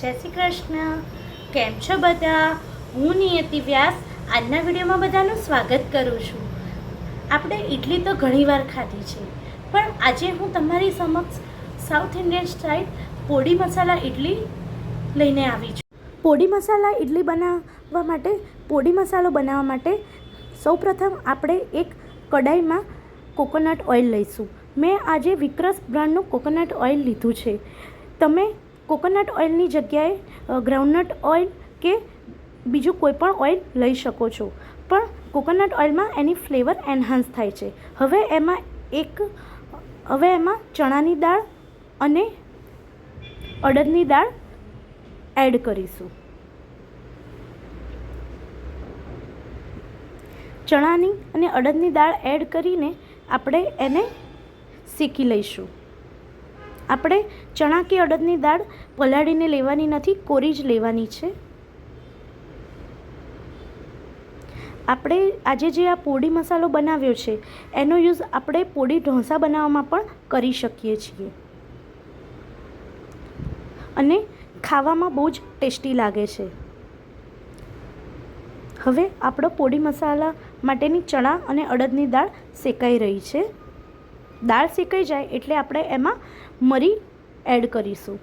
જય શ્રી કૃષ્ણ. કેમ છો બધા? હું નિયતિ વ્યાસ. આજના વિડીયોમાં બધાનું સ્વાગત કરું છું. આપણે ઇડલી તો ઘણીવાર ખાધી છે, પણ આજે હું તમારી સમક્ષ south Indian style podi masala idli લઈને આવી છું. પોડી મસાલા ઇડલી બનાવવા માટે પોડી મસાલો બનાવવા માટે સૌપ્રથમ આપણે એક કડાઈમાં કોકોનટ ઓઇલ લઈશું. મેં આજે વિક્રસ બ્રાન્ડનું કોકોનટ ઓઇલ લીધું છે. તમે કોકોનટ ઓઇલની જગ્યાએ ગ્રાઉન્ડનટ ઓઇલ કે બીજું કોઈપણ ઓઇલ લઈ શકો છો. પણ કોકોનટ ઓઇલમાં એની ફ્લેવર એન્હાન્સ થાય છે. હવે એમાં એક, હવે એમાં ચણાની દાળ અને અડદની દાળ એડ કરીશું. ચણાની અને અડદની દાળ એડ કરીને આપણે એને શેકી લઈશું. આપણે ચણા કે અડદની દાળ પલાળીને લેવાની નથી, કોરી જ લેવાની છે. આપણે આજે જે આ પોડી મસાલો બનાવ્યો છે, એનો યુઝ આપણે પોડી ઢોસા બનાવવામાં પણ કરી શકીએ છીએ. અને ખાવામાં બહુ જ ટેસ્ટી લાગે છે. હવે આપણો પોડી મસાલા માટેની ચણા અને અડદની દાળ શેકાઈ રહી છે. દાળ શેકાઈ જાય એટલે આપણે એમાં મરી એડ કરીશું.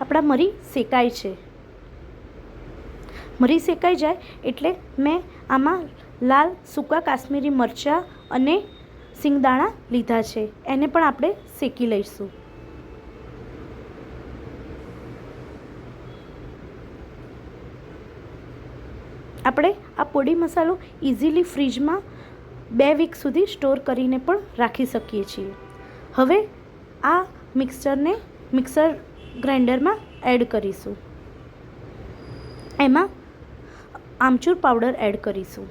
આપણા મરી શેકાય છે. મરી શેકાઈ જાય એટલે મેં આમાં લાલ, સૂકા કાશ્મીરી મરચાં અને સિંગદાણા લીધા છે. એને પણ આપણે શેકી લઈશું. આપણે આ પોડી મસાલો ઇઝીલી ફ્રીજમાં બે વીક સુધી સ્ટોર કરીને પણ રાખી શકીએ છીએ. હવે આ મિક્સરને મિક્સર ગ્રાઇન્ડરમાં એડ કરીશું. એમાં આમચૂર પાવડર એડ કરીશું.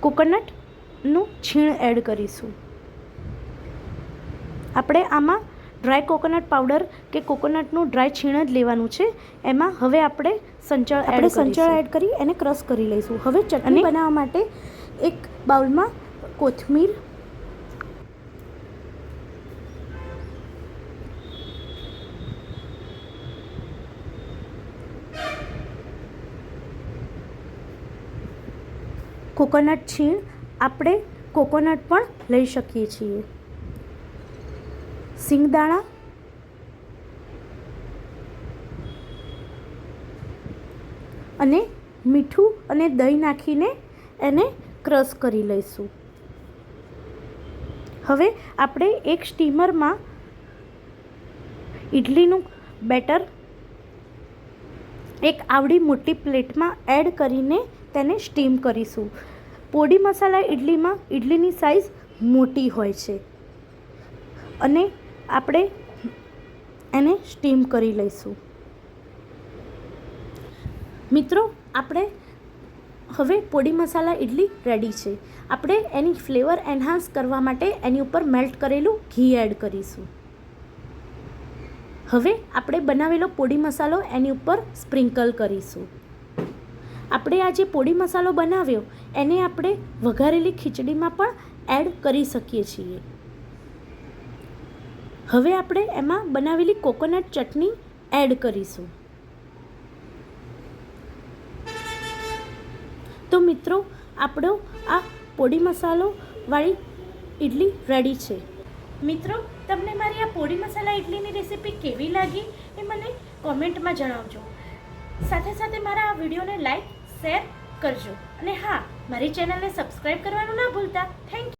કોકોનટનું છીણ એડ કરીશું. આપણે આમાં ડ્રાય કોકોનટ પાવડર કે કોકોનટનું ડ્રાય છીણ જ લેવાનું છે. એમાં હવે આપણે સંચળ આપણે સંચળ એડ કરી એને ક્રશ કરી લઈશું. હવે ચટણી બનાવવા માટે એક બાઉલમાં કોથમીર કોકોનટ છીણ. આપણે કોકોનટ પણ લઈ શકીએ છીએ. સિંગદાણા. અને મીઠું અને દહીં નાખીને એને ક્રશ કરી લઈશું. હવે આપણે એક સ્ટીમરમાં ઇડલીનું બેટર, એક આવડી મોટી પ્લેટમાં એડ કરીને તેને સ્ટીમ કરીશું. પોડી મસાલા ઇડલીમાં ઇડલીની સાઇઝ મોટી હોય છે. અને આપણે એને સ્ટીમ કરી લઈશું. મિત્રો, આપણે હવે પોડી મસાલા ઇડલી રેડી છે. આપણે એની ફ્લેવર એન્હાન્સ કરવા માટે એની ઉપર મેલ્ટ કરેલું ઘી એડ કરીશું. હવે આપણે બનાવેલો પોડી મસાલો એની ઉપર સ્પ્રિંકલ કરીશું. આપણે આ જે પોડી મસાલો બનાવ્યો, એને આપણે વઘારેલી ખીચડીમાં પણ એડ કરી શકીએ છીએ. હવે આપણે એમાં બનાવેલી કોકોનટ ચટણી એડ કરીશું. તો મિત્રો, આપણો આ પોડી મસાલો વાળી ઇડલી રેડી છે. મિત્રો, તમને મારી આ પોડી મસાલા ઇડલીની રેસીપી કેવી લાગી એ મને કોમેન્ટમાં જણાવજો. સાથે સાથે મારા આ વિડીયોને લાઈક, શેર કરજો. અને હા, મારી ચેનલને સબસ્ક્રાઈબ કરવાનું ના ભૂલતા. Thank you.